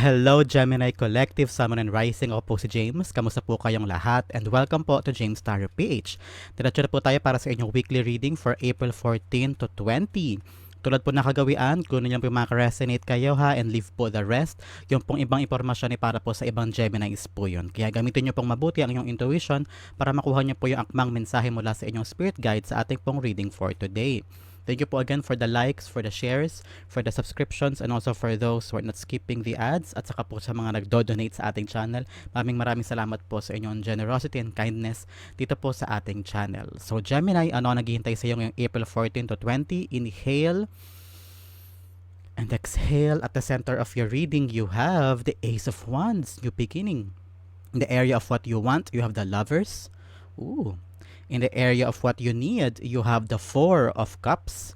Hello Gemini Collective, Sun and Rising. Ako po si James. Kamusta po kayong lahat? And welcome po to James Tarot PH. Diretso po tayo para sa inyong weekly reading for April 14 to 20. Tulad po nakagawian, kung niyo po makaresonate kayo ha and leave po the rest. Yung pong ibang impormasyon ay para po sa ibang Geminis po yun. Kaya gamitin niyo pong mabuti ang inyong intuition para makuha niyo po yung akmang mensahe mula sa inyong spirit guide sa ating pong reading for today. Thank you po again for the likes, for the shares, for the subscriptions, and also for those who are not skipping the ads at saka po sa mga nagdo-donate sa ating channel. Maraming maraming salamat po sa inyong generosity and kindness dito po sa ating channel. So Gemini, ano ang naghihintay sa iyo ngayong April 14 to 20? Inhale and exhale. At the center of your reading, you have the Ace of Wands, new beginning. In the area of what you want, you have the Lovers. Ooh, In the area of what you need, you have the Four of Cups.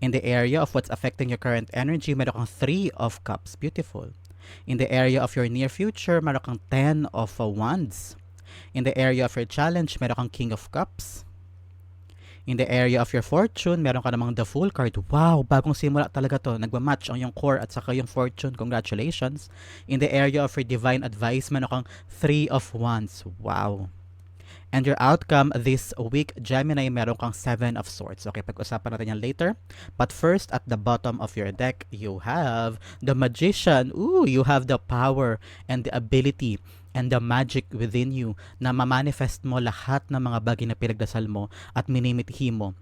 In the area of what's affecting your current energy, meron kang Three of Cups. Beautiful. In the area of your near future, meron kang Ten of uh, Wands. In the area of your challenge, meron kang King of Cups. In the area of your fortune, meron ka namang the Fool card. Wow, bagong simula talaga to. Nagmamatch ang yung core at saka yung fortune. Congratulations. In the area of your divine advice, meron kang Three of Wands. Wow. And your outcome this week, Gemini, meron kang Seven of Swords. Okay, pag-usapan natin yan later. But first, at the bottom of your deck, you have the Magician. Ooh, you have the power and the ability and the magic within you na mamanifest mo lahat ng mga bagay na pinagdasal mo at minimithi mo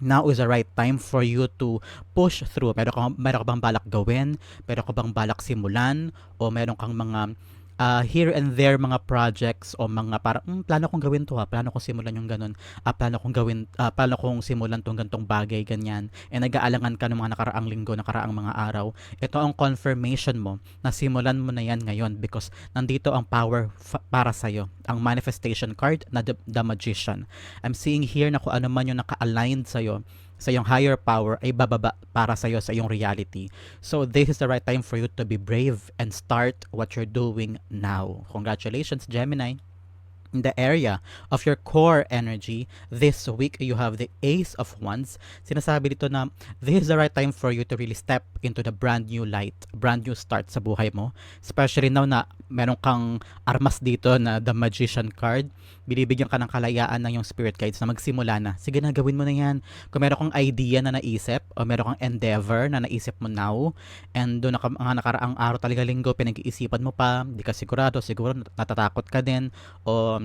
now is the right time for you to push through. Meron ka, meron ka bang balak gawin? Meron ka bang balak simulan? O meron kang mga uh, here and there mga projects o mga para mm, plano kong gawin to ha, plano kong simulan yung ganun, uh, plano kong gawin, uh, plano kong simulan tong gantong bagay, ganyan, and nag-aalangan ka ng mga nakaraang linggo, nakaraang mga araw, ito ang confirmation mo na simulan mo na yan ngayon because nandito ang power fa- para sa'yo, ang manifestation card na the, the Magician. I'm seeing here na kung ano man yung naka-aligned sa'yo, sa iyong higher power ay bababa para sa iyo sa iyong reality. So this is the right time for you to be brave and start what you're doing now. Congratulations Gemini in the area of your core energy, this week you have the Ace of Wands. Sinasabi dito na this is the right time for you to really step into the brand new light, brand new start sa buhay mo. Especially now na meron kang armas dito na the Magician card. Binibigyan ka ng kalayaan ng yung spirit guides na magsimula na. Sige na, gawin mo na yan. Kung meron kang idea na naisip o meron kang endeavor na naisip mo now and doon na mga nakaraang araw talaga linggo pinag-iisipan mo pa, hindi ka sigurado, siguro natatakot ka din o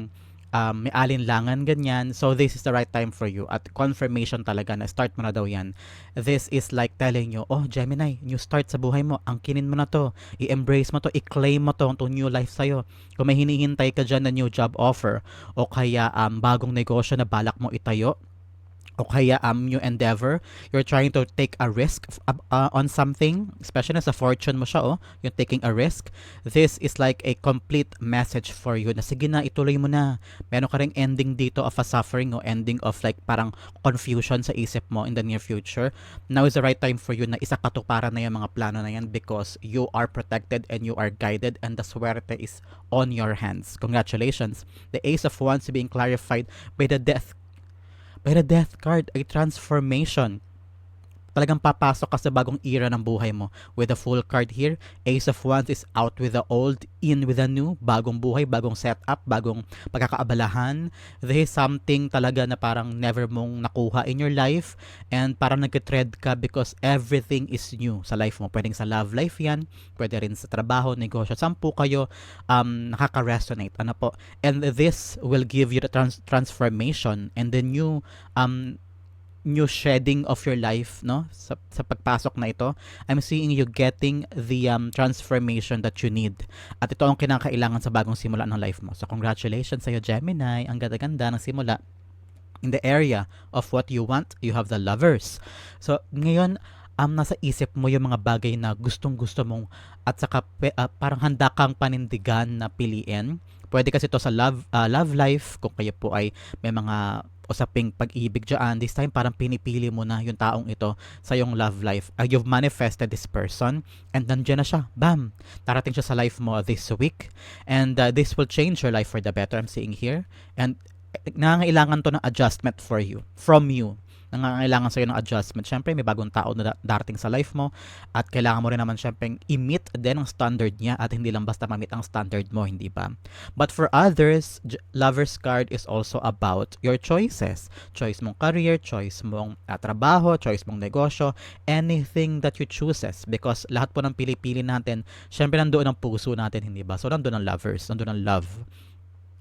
um, may alinlangan ganyan. So this is the right time for you. At confirmation talaga na start mo na daw yan. This is like telling you, oh Gemini, new start sa buhay mo. Angkinin mo na to. I-embrace mo to. I-claim mo to. Itong new life sa'yo. Kung may hinihintay ka dyan na new job offer o kaya um, bagong negosyo na balak mo itayo, o kaya um, new endeavor, you're trying to take a risk uh, on something, especially sa fortune mo siya, oh, you're taking a risk, this is like a complete message for you na sige na, ituloy mo na. Meron ka ring ending dito of a suffering o ending of like parang confusion sa isip mo in the near future. Now is the right time for you na isa katuparan na yung mga plano na yan because you are protected and you are guided and the swerte is on your hands. Congratulations. The Ace of Wands being clarified by the Death the death card ay transformation talagang papasok ka sa bagong era ng buhay mo. With the full card here, Ace of Wands is out with the old, in with the new, bagong buhay, bagong setup, bagong pagkakaabalahan. This is something talaga na parang never mong nakuha in your life and parang nag-tread ka because everything is new sa life mo. Pwedeng sa love life yan, pwede rin sa trabaho, negosyo. Sampu kayo um, nakaka-resonate. Ano po? And this will give you the trans- transformation and the new um, new shedding of your life no? Sa, sa pagpasok na ito I'm seeing you getting the um, transformation that you need. At ito ang kinakailangan sa bagong simula ng life mo. So congratulations sa iyo Gemini. Ang ganda-ganda ng simula in the area of what you want. You have the lovers. So ngayon um, nasa isip mo yung mga bagay na gustong gusto mong at saka uh, parang handa kang panindigan na piliin. Pwede kasi to sa love uh, love life. Kung kayo po ay may mga usaping pag-ibig dyan, this time parang pinipili mo na yung taong ito sa yung love life. Uh, you've manifested this person and nandiyan na siya. Bam! Tarating siya sa life mo this week and uh, this will change your life for the better I'm seeing here. And nangangailangan to ng adjustment for you, from you nangangailangan sa'yo ng adjustment. Siyempre, may bagong tao na da- darating sa life mo at kailangan mo rin naman siyempre i-meet din ang standard niya at hindi lang basta ma-meet ang standard mo, hindi ba? But for others, lover's card is also about your choices. Choice mong career, choice mong uh, trabaho, choice mong negosyo, anything that you chooses because lahat po ng pili-pili natin, syempre nandoon ang puso natin, hindi ba? So nandoon ang lovers, nandoon ang love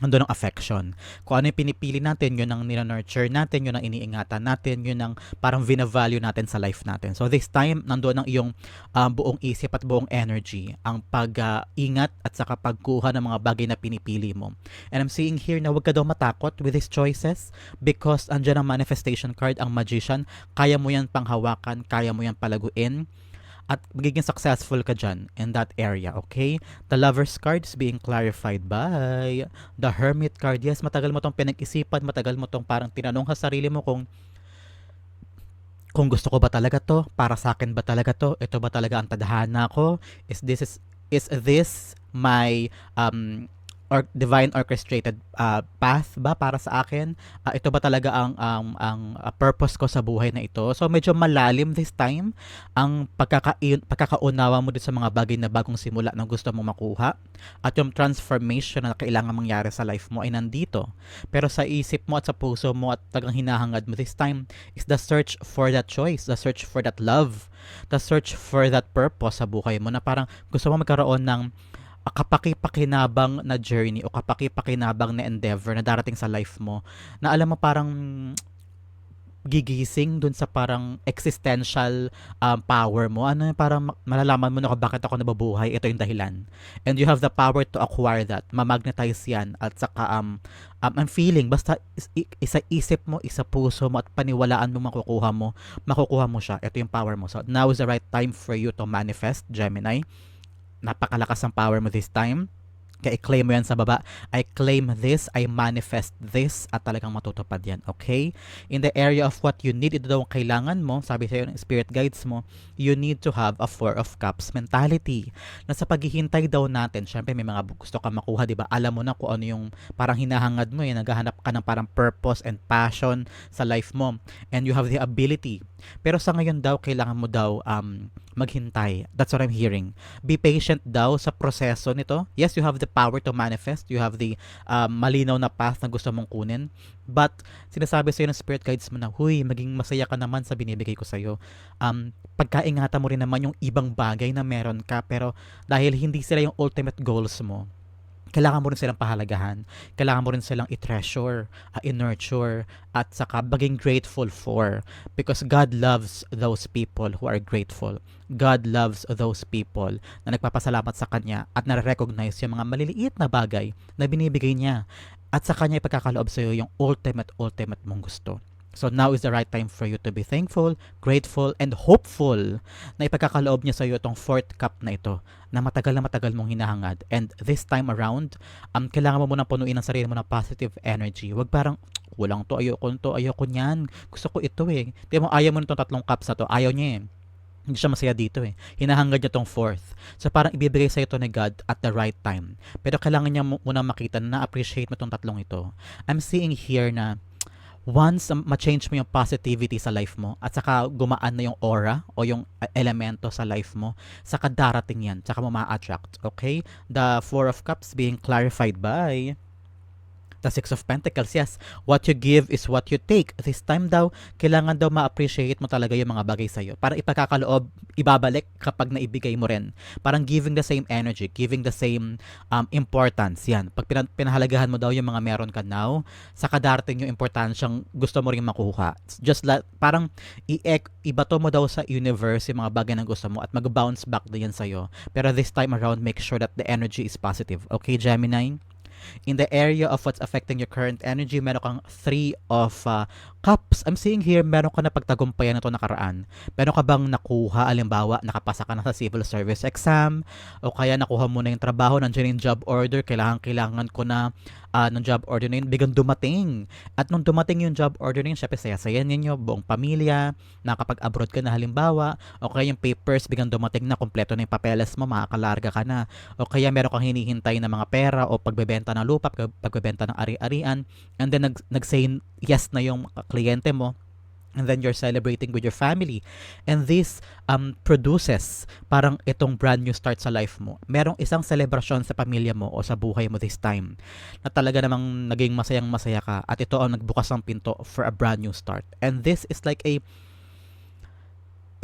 nandoon ang affection. Kung ano yung pinipili natin, yun ang nina-nurture natin, yun ang iniingatan natin, yun ang parang vina-value natin sa life natin. So this time, nandoon ang iyong um, buong isip at buong energy, ang pag-ingat at saka pagkuha ng mga bagay na pinipili mo. And I'm seeing here na huwag ka daw matakot with these choices because andyan ang manifestation card, ang magician, kaya mo yan panghawakan, kaya mo yan palaguin, at magiging successful ka dyan in that area, okay? The Lover's card is being clarified by the Hermit card. Yes, matagal mo tong pinag-isipan, matagal mo tong parang tinanong sa sarili mo kung kung gusto ko ba talaga to, para sa akin ba talaga to, ito ba talaga ang tadhana ko, is this is is this my um or divine orchestrated uh, path ba para sa akin? Uh, ito ba talaga ang ang ang uh, purpose ko sa buhay na ito? So medyo malalim this time ang pagkaka pagkakaunawa mo din sa mga bagay na bagong simula na gusto mong makuha at yung transformation na kailangan mangyari sa life mo ay nandito. Pero sa isip mo at sa puso mo at tagang hinahangad mo this time is the search for that choice, the search for that love, the search for that purpose sa buhay mo na parang gusto mo magkaroon ng kapakipakinabang na journey o kapakipakinabang na endeavor na darating sa life mo na alam mo parang gigising dun sa parang existential um, power mo. Ano parang malalaman mo na kung bakit ako nababuhay, ito yung dahilan. And you have the power to acquire that. Mamagnetize yan. At saka, um, um, ang feeling, basta isa isip mo, isa puso mo, at paniwalaan mo makukuha mo, makukuha mo siya. Ito yung power mo. So, now is the right time for you to manifest, Gemini napakalakas ang power mo this time. Kaya i-claim mo yan sa baba. I claim this, I manifest this, at talagang matutupad yan. Okay? In the area of what you need, ito daw ang kailangan mo, sabi sa'yo ng spirit guides mo, you need to have a Four of Cups mentality. Na sa paghihintay daw natin, syempre may mga gusto ka makuha, di ba? Alam mo na kung ano yung parang hinahangad mo, eh, naghahanap ka ng parang purpose and passion sa life mo. And you have the ability. Pero sa ngayon daw, kailangan mo daw um, maghintay. That's what I'm hearing. Be patient daw sa proseso nito. Yes, you have the power to manifest. You have the um, malinaw na path na gusto mong kunin. But, sinasabi sa'yo ng spirit guides mo na, huy, maging masaya ka naman sa binibigay ko sa'yo. Um, pagkaingatan mo rin naman yung ibang bagay na meron ka, pero dahil hindi sila yung ultimate goals mo, kailangan mo rin silang pahalagahan. Kailangan mo rin silang i-treasure, uh, i-nurture, at saka maging grateful for. Because God loves those people who are grateful. God loves those people na nagpapasalamat sa Kanya at nare-recognize yung mga maliliit na bagay na binibigay niya. At sa Kanya ipagkakaloob sa iyo yung ultimate, ultimate mong gusto. So now is the right time for you to be thankful, grateful, and hopeful na ipagkakaloob niya sa iyo itong fourth cup na ito na matagal na matagal mong hinahangad. And this time around, um, kailangan mo munang punuin ang sarili mo ng positive energy. Huwag parang, walang to, ayoko to, ayoko niyan. Gusto ko ito eh. Di mo, ayaw mo nitong tatlong cups na to. Ayaw niya eh hindi siya masaya dito eh. Hinahangad niya tong fourth. So parang ibibigay sa ito ni God at the right time. Pero kailangan niya muna makita na na-appreciate mo tong tatlong ito. I'm seeing here na once ma-change mo yung positivity sa life mo at saka gumaan na yung aura o yung uh, elemento sa life mo, saka darating yan, saka mo ma-attract, okay? The Four of Cups being clarified by The Six of Pentacles, yes. What you give is what you take. This time daw, kailangan daw ma-appreciate mo talaga yung mga bagay sa'yo. Para ipakakaloob, ibabalik kapag naibigay mo rin. Parang giving the same energy, giving the same um, importance. Yan. Pag pinahalagahan mo daw yung mga meron ka now, sa kadarating yung importansyang gusto mo rin makuha. Just like, parang i-ek, ibato mo daw sa universe yung mga bagay na gusto mo at mag-bounce back din yan sa'yo. Pero this time around, make sure that the energy is positive. Okay, Gemini? In the area of what's affecting your current energy, meron kang three of uh, cups. I'm seeing here, meron ka na pagtagumpayan na ito nakaraan. Meron ka bang nakuha, alimbawa, nakapasa ka na sa civil service exam, o kaya nakuha mo na yung trabaho, nandiyan yung job order, kailangan, kailangan ko na uh, ng job order na yun, biglang dumating. At nung dumating yung job order na yun, syempre saya-saya ninyo, buong pamilya, nakapag-abroad ka na halimbawa, o kaya yung papers, biglang dumating na, kompleto na yung papeles mo, makakalarga ka na. O kaya meron kang hinihintay na mga pera o pagbebenta ng lupa, pagbebenta ng ari-arian, and then nag, nag-say yes na yung kliyente mo, and then you're celebrating with your family. And this um, produces parang itong brand new start sa life mo. Merong isang celebration sa pamilya mo o sa buhay mo this time na talaga namang naging masayang masaya ka at ito ang nagbukas ng pinto for a brand new start. And this is like a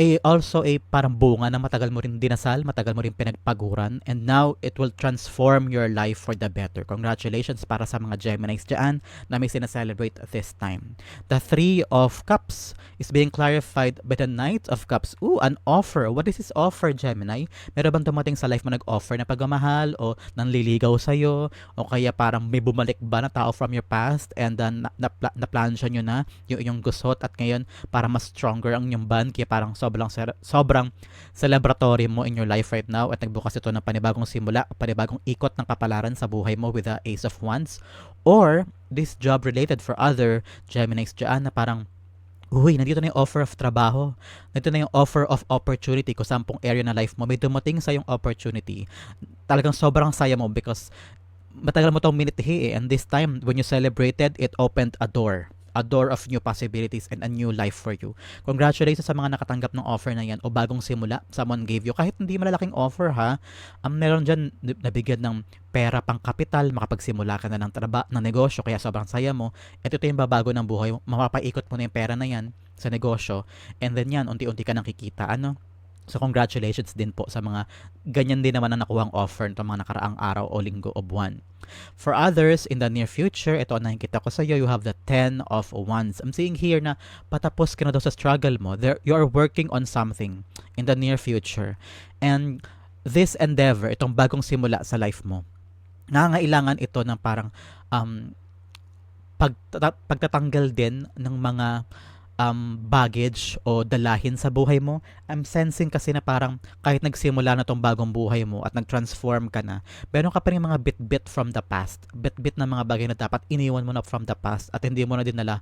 eh also a parang bunga na matagal mo rin dinasal, matagal mo rin pinagpaguran, and now it will transform your life for the better. Congratulations para sa mga Geminis dyan na may sinaselebrate this time. The Three of Cups is being clarified by the Knight of Cups. Ooh, an offer. What is this offer, Gemini? Meron bang dumating sa life mo nag-offer na pagmamahal o nanliligaw sa'yo o kaya parang may bumalik ba na tao from your past and then na, na, na, na nyo na yung inyong gusot at ngayon para mas stronger ang inyong band kaya parang so sobrang sobrang celebratory mo in your life right now at nagbukas ito ng panibagong simula, panibagong ikot ng kapalaran sa buhay mo with the Ace of Wands or this job related for other Geminis dyan na parang Uy, nandito na yung offer of trabaho. Nandito na yung offer of opportunity kung saan pong area na life mo. May dumating sa yung opportunity. Talagang sobrang saya mo because matagal mo itong minitihi eh. And this time, when you celebrated, it opened a door a door of new possibilities and a new life for you. Congratulations sa mga nakatanggap ng offer na yan o bagong simula someone gave you. Kahit hindi malalaking offer ha, um, meron dyan nabigyan ng pera pang kapital, makapagsimula ka na ng traba, ng negosyo, kaya sobrang saya mo. Ito ito yung babago ng buhay, mapapaikot mo na yung pera na yan sa negosyo, and then yan, unti-unti ka nang kikita. Ano? So congratulations din po sa mga ganyan din naman na nakuhang offer nito mga nakaraang araw o linggo o buwan. For others, in the near future, ito ang nakikita ko sa iyo, you have the 10 of Wands. I'm seeing here na patapos ka na daw sa struggle mo. There, you are working on something in the near future. And this endeavor, itong bagong simula sa life mo, nangangailangan ito ng parang um, pag, pagtatanggal din ng mga um, baggage o dalahin sa buhay mo, I'm sensing kasi na parang kahit nagsimula na tong bagong buhay mo at nag-transform ka na, meron ka pa rin mga bit-bit from the past. Bit-bit na mga bagay na dapat iniwan mo na from the past at hindi mo na dinala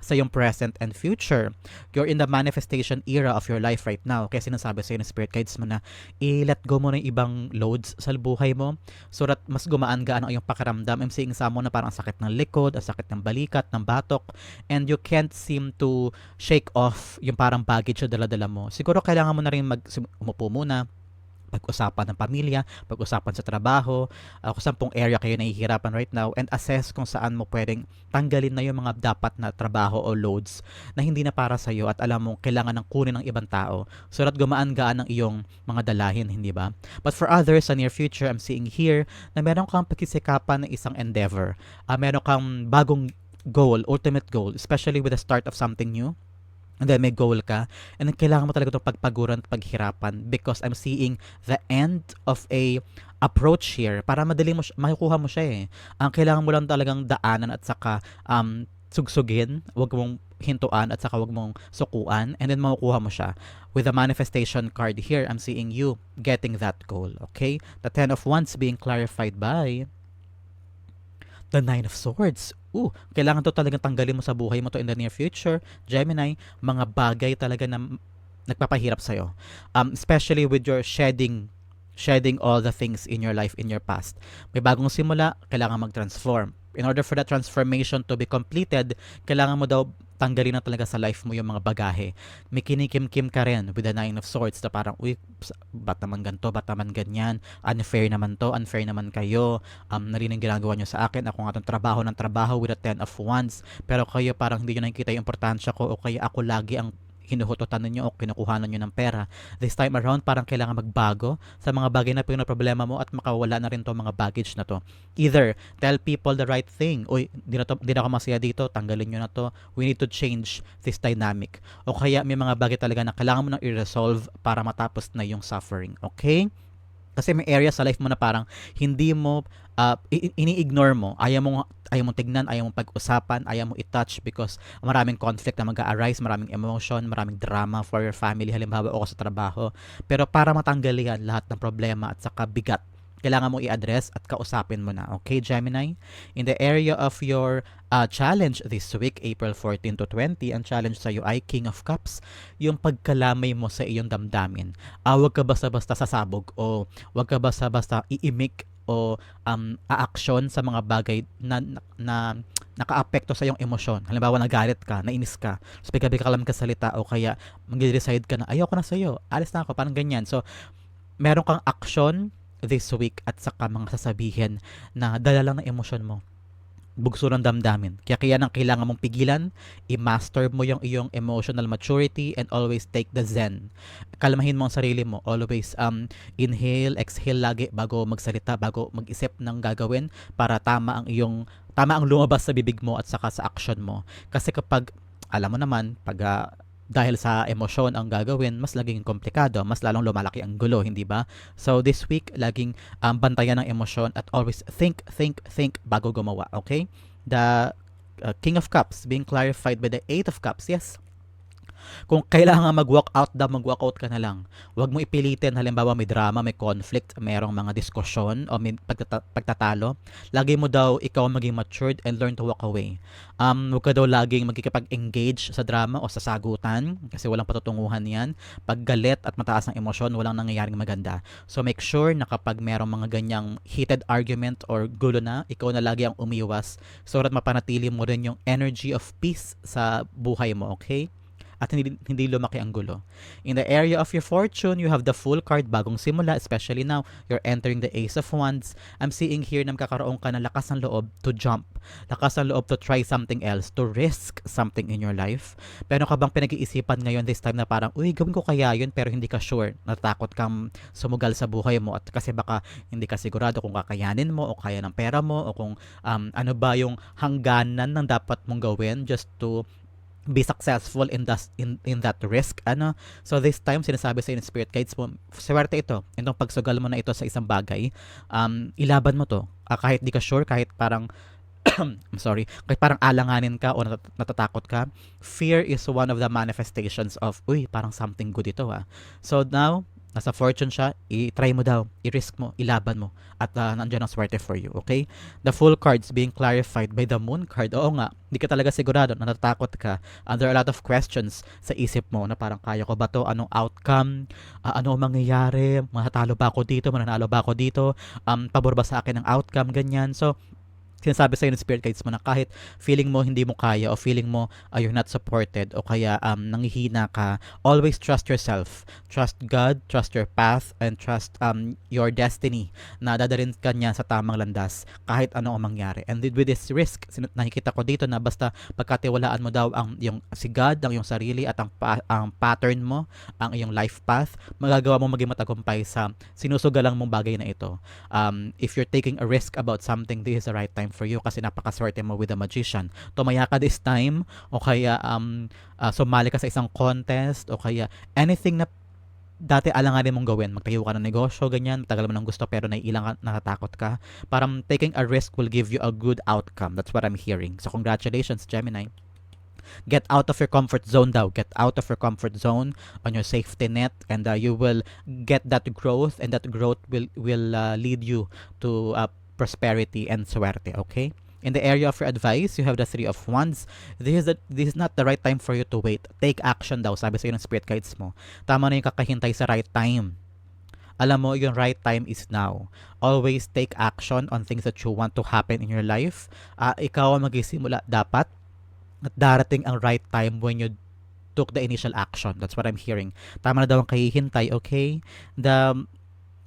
sa yung present and future. You're in the manifestation era of your life right now. Kaya sinasabi sa ng spirit guides mo na i-let go mo yung ibang loads sa buhay mo so that mas gumaan gaan ang iyong pakiramdam. I'm seeing someone na parang sakit ng likod, ang sakit ng balikat, ng batok, and you can't seem to shake off yung parang baggage na dala-dala mo. Siguro kailangan mo na rin mag umupo muna, pag-usapan ng pamilya, pag-usapan sa trabaho, uh, kung saan pong area kayo nahihirapan right now, and assess kung saan mo pwedeng tanggalin na yung mga dapat na trabaho o loads na hindi na para sa iyo at alam mo kailangan ng kunin ng ibang tao so that gumaan-gaan ang iyong mga dalahin, hindi ba? But for others, sa near future, I'm seeing here na meron kang pagkisikapan ng isang endeavor. Uh, meron kang bagong goal, ultimate goal, especially with the start of something new and then may goal ka, and kailangan mo talaga itong pagpaguran at paghirapan because I'm seeing the end of a approach here para madali mo, makukuha mo siya eh. Ang kailangan mo lang talagang daanan at saka um, sugsugin, wag mong hintuan at saka wag mong sukuan and then makukuha mo siya. With the manifestation card here, I'm seeing you getting that goal. Okay? The Ten of Wands being clarified by the Nine of Swords. Ooh, kailangan to talagang tanggalin mo sa buhay mo to in the near future. Gemini, mga bagay talaga na nagpapahirap sa'yo. Um, especially with your shedding shedding all the things in your life in your past. May bagong simula, kailangan mag-transform. In order for that transformation to be completed, kailangan mo daw tanggalin na talaga sa life mo yung mga bagahe. May kinikim-kim ka rin with the nine of swords na parang, uy, ba't naman ganito, ba't naman ganyan, unfair naman to, unfair naman kayo, um, narinig ginagawa nyo sa akin, ako nga itong trabaho ng trabaho with the ten of wands, pero kayo parang hindi nyo nakikita yung importansya ko o kaya ako lagi ang hinuhututan ninyo o kinukuhanan nyo ng pera. This time around, parang kailangan magbago sa mga bagay na problema mo at makawala na rin to mga baggage na to. Either, tell people the right thing. Uy, di na, to, di na ako masaya dito, tanggalin nyo na to. We need to change this dynamic. O kaya may mga bagay talaga na kailangan mo nang i-resolve para matapos na yung suffering. Okay? Kasi may area sa life mo na parang hindi mo uh, ini-ignore mo. Ayaw mo ayaw mo tignan, ayaw mo pag-usapan, ayaw mo i-touch because maraming conflict na mag-arise, maraming emotion, maraming drama for your family halimbawa o sa trabaho. Pero para matanggal yan lahat ng problema at saka bigat kailangan mo i-address at kausapin mo na. Okay, Gemini? In the area of your uh, challenge this week, April 14 to 20, ang challenge sa iyo ay King of Cups, yung pagkalamay mo sa iyong damdamin. Uh, huwag ka basta-basta sasabog o huwag ka basta-basta iimik o um, aaksyon sa mga bagay na, na, na nakaapekto sa iyong emosyon. Halimbawa, nagalit ka, nainis ka, so bigla-bigla ka lang kasalita o kaya mag-decide ka na, ayoko na sa'yo, alis na ako, parang ganyan. So, meron kang action this week at saka mga sasabihin na dala lang ng emosyon mo bugso ng damdamin. Kaya kaya nang kailangan mong pigilan, i-master mo yung iyong emotional maturity and always take the zen. Kalmahin mo ang sarili mo. Always um, inhale, exhale lagi bago magsalita, bago mag-isip ng gagawin para tama ang iyong tama ang lumabas sa bibig mo at saka sa action mo. Kasi kapag alam mo naman, pag uh, dahil sa emosyon ang gagawin, mas laging komplikado, mas lalong lumalaki ang gulo, hindi ba? So this week, laging um, bantayan ng emosyon at always think, think, think bago gumawa, okay? The uh, King of Cups being clarified by the Eight of Cups, yes, kung kailangan mag-walk out daw, mag-walk out ka na lang. Huwag mo ipilitin, halimbawa may drama, may conflict, mayroong mga diskusyon o may pagtata- pagtatalo. Lagi mo daw ikaw maging matured and learn to walk away. Um, huwag ka daw laging magkikipag-engage sa drama o sa sagutan kasi walang patutunguhan yan. Pag galit at mataas ang emosyon, walang nangyayaring maganda. So make sure na kapag mayroong mga ganyang heated argument or gulo na, ikaw na lagi ang umiwas so that mapanatili mo rin yung energy of peace sa buhay mo, okay? At hindi, hindi lumaki ang gulo. In the area of your fortune, you have the full card bagong simula, especially now, you're entering the Ace of Wands. I'm seeing here na magkakaroon ka ng lakas ng loob to jump, lakas ng loob to try something else, to risk something in your life. Pero ka bang pinag-iisipan ngayon this time na parang, uy, gawin ko kaya yun, pero hindi ka sure, natakot kang sumugal sa buhay mo at kasi baka hindi ka sigurado kung kakayanin mo o kaya ng pera mo o kung um, ano ba yung hangganan ng dapat mong gawin just to be successful in that in, in that risk ano? So this time sinasabi sa in spirit guides mo swerte ito itong pagsugal mo na ito sa isang bagay. Um ilaban mo to. Uh, kahit di ka sure kahit parang I'm sorry kahit parang alanganin ka o nat- natatakot ka fear is one of the manifestations of uy parang something good ito ah. So now nasa fortune siya, i-try mo daw, i-risk mo, ilaban mo, at uh, nandiyan ang swerte for you, okay? The full cards being clarified by the moon card, oo nga, hindi ka talaga sigurado, natatakot ka, and there are a lot of questions sa isip mo na parang kaya ko ba to, anong outcome, uh, ano ang mangyayari, matatalo ba ako dito, mananalo ba ako dito, um, pabor ba sa akin ang outcome, ganyan, so, sinasabi sa'yo ng spirit guides mo na kahit feeling mo hindi mo kaya o feeling mo uh, you're not supported o kaya um, nangihina ka, always trust yourself. Trust God, trust your path, and trust um, your destiny na dadarin ka niya sa tamang landas kahit ano ang mangyari. And with this risk, nakikita ko dito na basta pagkatiwalaan mo daw ang yung si God, ang yung sarili at ang, pa, ang pattern mo, ang iyong life path, magagawa mo maging matagumpay sa sinusugalang mong bagay na ito. Um, if you're taking a risk about something, this is the right time time for you kasi napakaswerte mo with the magician. Tumaya ka this time o kaya um, uh, sumali ka sa isang contest o kaya anything na dati alanganin mong gawin, magtayo ka ng negosyo, ganyan, tagal mo nang gusto pero naiilang ka, natatakot ka. Parang taking a risk will give you a good outcome. That's what I'm hearing. So congratulations, Gemini. Get out of your comfort zone daw. Get out of your comfort zone on your safety net and uh, you will get that growth and that growth will will uh, lead you to uh, prosperity, and swerte, okay? In the area of your advice, you have the Three of Wands. This is, the, this is not the right time for you to wait. Take action daw, sabi sa ng spirit guides mo. Tama na yung kakahintay sa right time. Alam mo, yung right time is now. Always take action on things that you want to happen in your life. Uh, ikaw ang magsisimula dapat at darating ang right time when you took the initial action. That's what I'm hearing. Tama na daw ang kahihintay, okay? The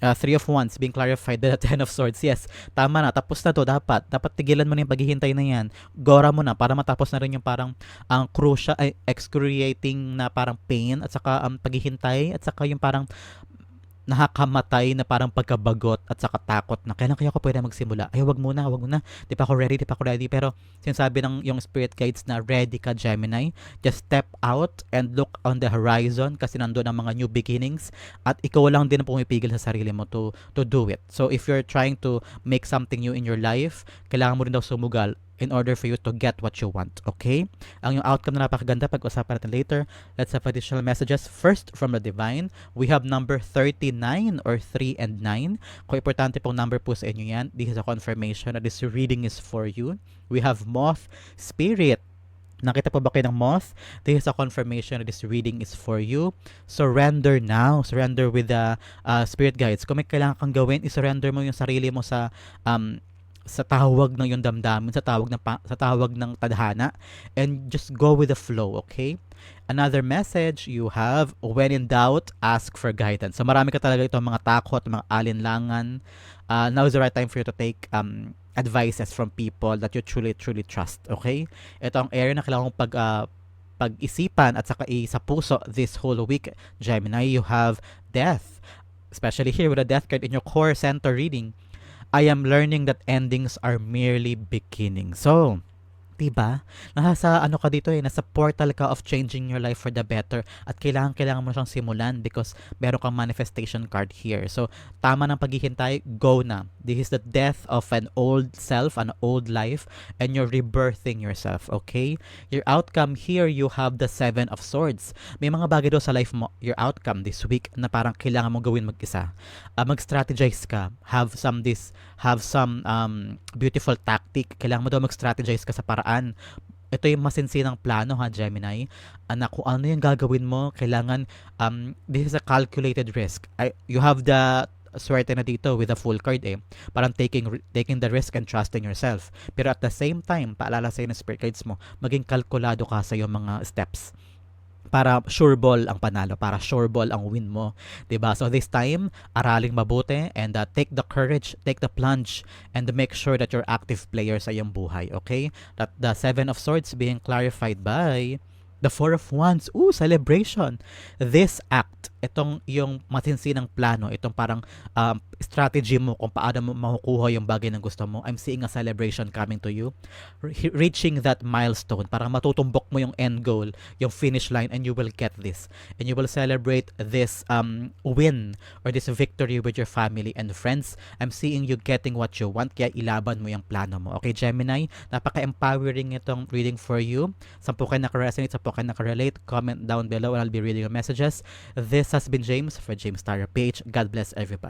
uh, Three of Wands being clarified the Ten of Swords. Yes, tama na. Tapos na to. Dapat. Dapat tigilan mo na yung paghihintay na yan. Gora mo na para matapos na rin yung parang ang crucial, ay, excruciating na parang pain at saka ang um, paghihintay at saka yung parang nakakamatay na parang pagkabagot at saka takot na kailan kaya ako pwede magsimula? Ay, wag muna, wag muna. Di pa ako ready, di pa ako ready. Pero sinasabi ng yung spirit guides na ready ka, Gemini. Just step out and look on the horizon kasi nandoon ang mga new beginnings at ikaw lang din ang pumipigil sa sarili mo to, to do it. So if you're trying to make something new in your life, kailangan mo rin daw sumugal in order for you to get what you want. Okay? Ang yung outcome na napakaganda, pag-usapan natin later. Let's have additional messages. First, from the divine, we have number 39 or 3 and 9. Kung importante pong number po sa inyo yan, this is a confirmation that this reading is for you. We have moth, spirit, Nakita po ba kayo ng moth? This is a confirmation that this reading is for you. Surrender now. Surrender with the uh, spirit guides. Kung may kailangan kang gawin, isurrender mo yung sarili mo sa um, sa tawag ng yung damdamin, sa tawag ng sa tawag ng tadhana and just go with the flow, okay? Another message you have, when in doubt, ask for guidance. So marami ka talaga itong mga takot, mga alinlangan. Uh, now is the right time for you to take um, advices from people that you truly, truly trust, okay? Ito ang area na kailangan mong pag, uh, pag-isipan at saka sa puso this whole week, Gemini, you have death. Especially here with a death card in your core center reading. I am learning that endings are merely beginnings. So, 'di ba? Nasa ano ka dito eh, nasa portal ka of changing your life for the better at kailangan kailangan mo siyang simulan because meron kang manifestation card here. So, tama ng paghihintay, go na. This is the death of an old self, an old life and you're rebirthing yourself, okay? Your outcome here, you have the seven of swords. May mga bagay daw sa life mo, your outcome this week na parang kailangan mo gawin mag-isa. Uh, mag-strategize ka. Have some this, have some um, beautiful tactic. Kailangan mo daw mag-strategize ka sa paraan. Ito yung masinsinang plano ha, Gemini. Anak, kung ano yung gagawin mo, kailangan, um, this is a calculated risk. I, you have the swerte na dito with a full card eh. Parang taking taking the risk and trusting yourself. Pero at the same time, paalala sa'yo ng spirit guides mo, maging kalkulado ka sa yung mga steps para sure ball ang panalo, para sure ball ang win mo, 'di ba? So this time, araling mabuti and uh, take the courage, take the plunge and make sure that you're active player sa iyong buhay, okay? That the seven of swords being clarified by the four of wands. Ooh, celebration. This act, itong yung masinsinang plano, itong parang um, strategy mo kung paano mo makukuha yung bagay na gusto mo. I'm seeing a celebration coming to you. Re- reaching that milestone, parang matutumbok mo yung end goal, yung finish line, and you will get this. And you will celebrate this um, win or this victory with your family and friends. I'm seeing you getting what you want, kaya ilaban mo yung plano mo. Okay, Gemini? Napaka-empowering itong reading for you. Sampu kayo nakaresonate, sampu kayo nakarelate. Comment down below and I'll be reading your messages. This has been James for James Star PH. God bless everybody.